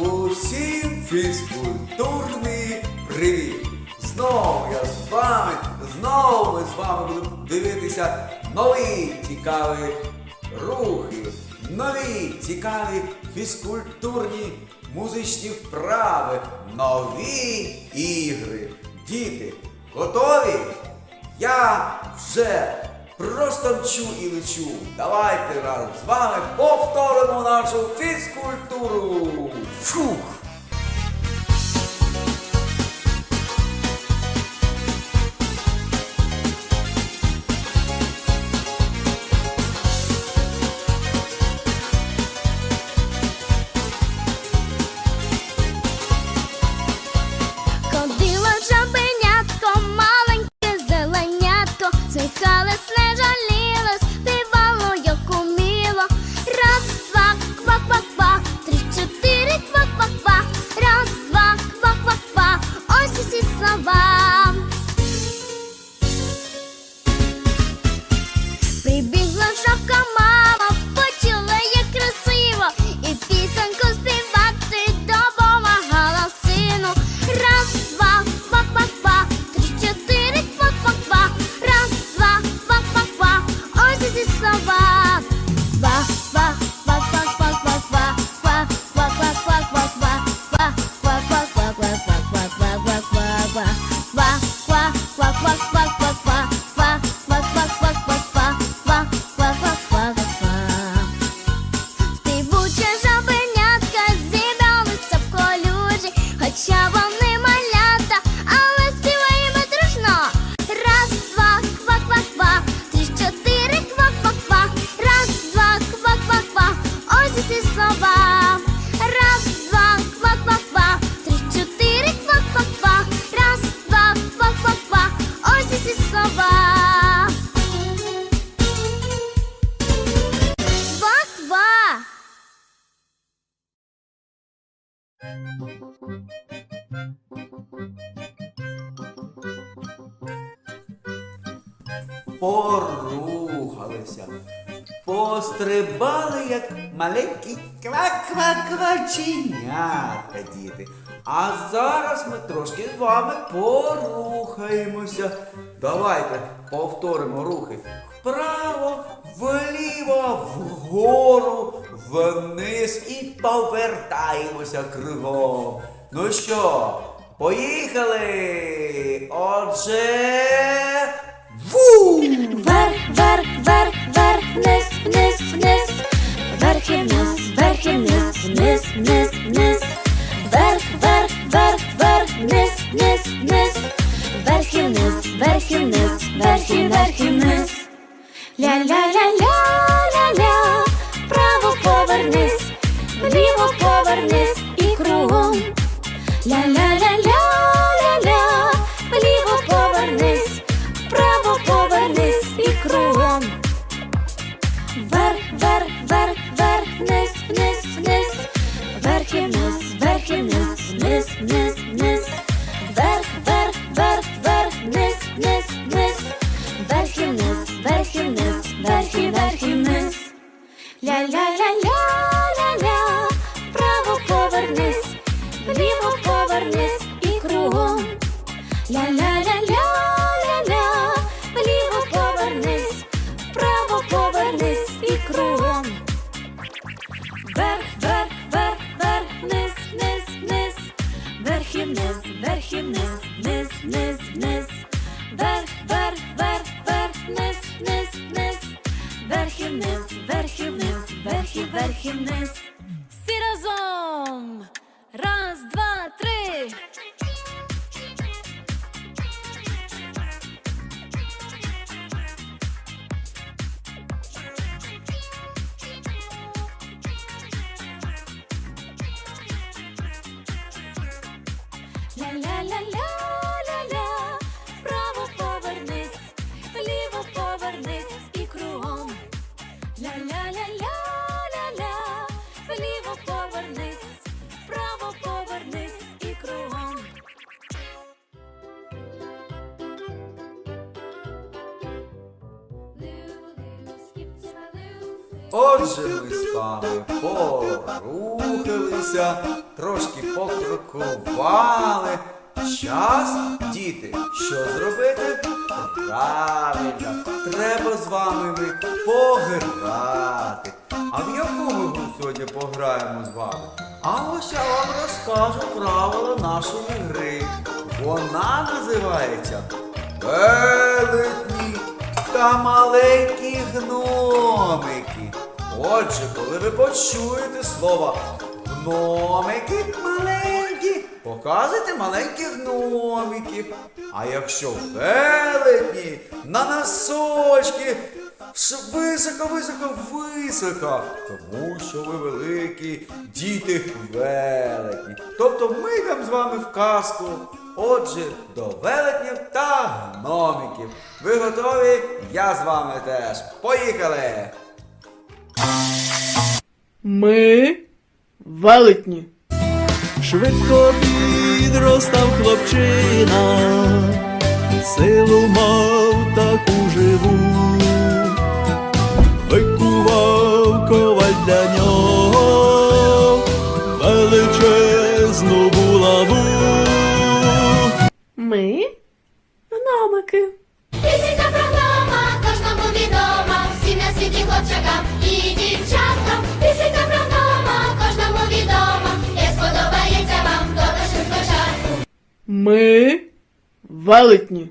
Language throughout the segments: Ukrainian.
Усім фізкультурний привіт! Знову я з вами, знову ми з вами будемо дивитися нові цікаві рухи, нові цікаві фізкультурні музичні вправи, нові ігри. Діти, готові? Я вже просто мчу і лечу. Давайте разом з вами повторимо нашу фізкультуру. 错 Порухалися, пострибали, як маленькі ква-ква-кваченятка, діти. А зараз ми трошки з вами порухаємося. Давайте повторимо рухи. Вправо, вліво, вгору, вниз і повертаємося кругом. Ну що, поїхали? Отже. Ву! Вниз, вниз, вниз, вверх і вниз, вверх і вниз, вниз, вниз, вниз, вверх, вверх, вверх, вверх, вниз, вниз, вниз, Ля-ля-ля-ля-ля-ля, вправо повернись, вліво повернись і кругом. Ля-ля-ля-ля-ля-ля, вліво повернись, вправо повернись і кругом. Вверх, вверх, вверх, вверх, вниз, вниз, вниз, вверх і вниз, вверх і вниз, вниз, вниз, вниз, вверх, this. Отже, ми з вами порухалися, трошки покрокували. Час, діти, що зробити? Правильно, треба з вами ми пограти. А в яку ми сьогодні пограємо з вами? А ось я вам розкажу правила нашої гри. Вона називається Велетні та маленькі гномики. Отже, коли ви почуєте слово гномики маленькі, показуйте маленьких гномиків. А якщо велетні на носочки, високо, високо, високо, тому що ви великі діти велетні. Тобто ми йдемо з вами в казку. Отже, до велетнів та гномиків. Ви готові? Я з вами теж. Поїхали! Ми велетні. Швидко підростав хлопчина, силу мав таку живу, викував коваль для нього, величезну булаву. Ми гномики. Ми велетні.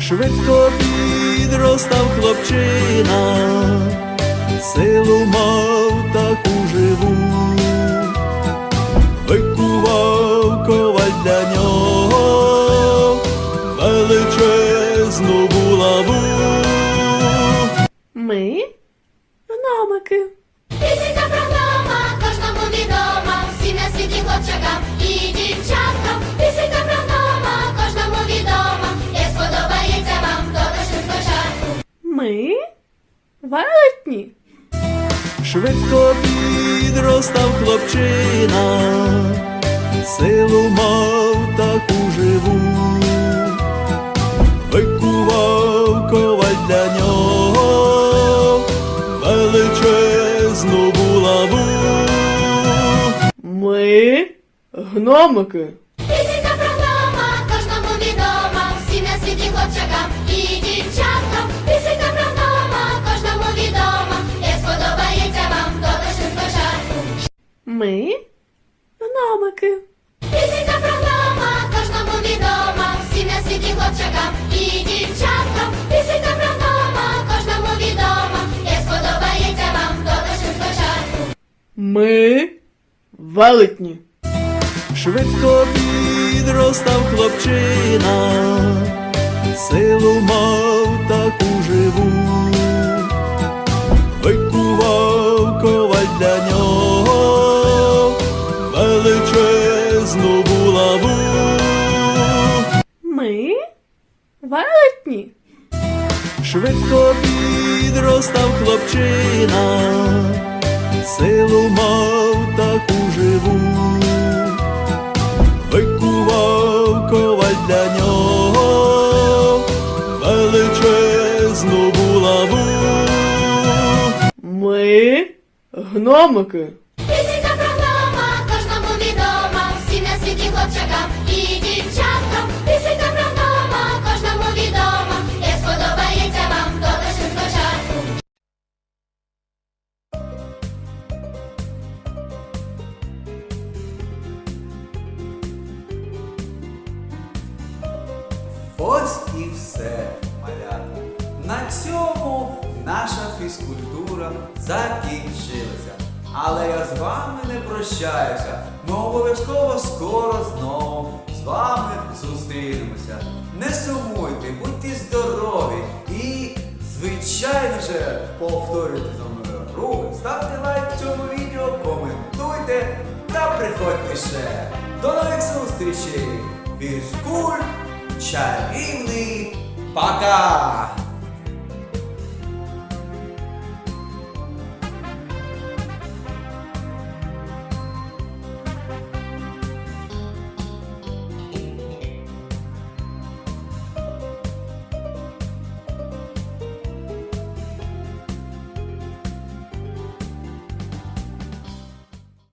Швидко підростав хлопчина, силу мав Ми велетні. Швидко підростав хлопчина, силу мав таку живу, викував коваль для нього, величезну булаву. Ми гномики. Ми гномики. Пісенька про гнома кожному відома, всім на світі хлопчакам і дівчаткам. Пісенька про гнома кожному відома, як сподобається вам, то лише спочатку. Ми велетні. Швидко підростав хлопчина, силу мав таку живу, викував коваль для нього, велетні. Швидко підростав хлопчина, силу мав таку живу, викував коваль для нього, величезну булаву. Ми гномики. Пісенька про гнома кожному відома, всім на світі хлопчакам і дівчаткам. Пісенька Ось і все, малята. На цьому наша фізкультура закінчилася. Але я з вами не прощаюся. Ми обов'язково скоро знову з вами зустрінемося. Не сумуйте, будьте здорові і, звичайно же, повторюйте за мною рухи, ставте лайк цьому відео, коментуйте та приходьте ще. До нових зустрічей! Фізкульт чарівний. Пока!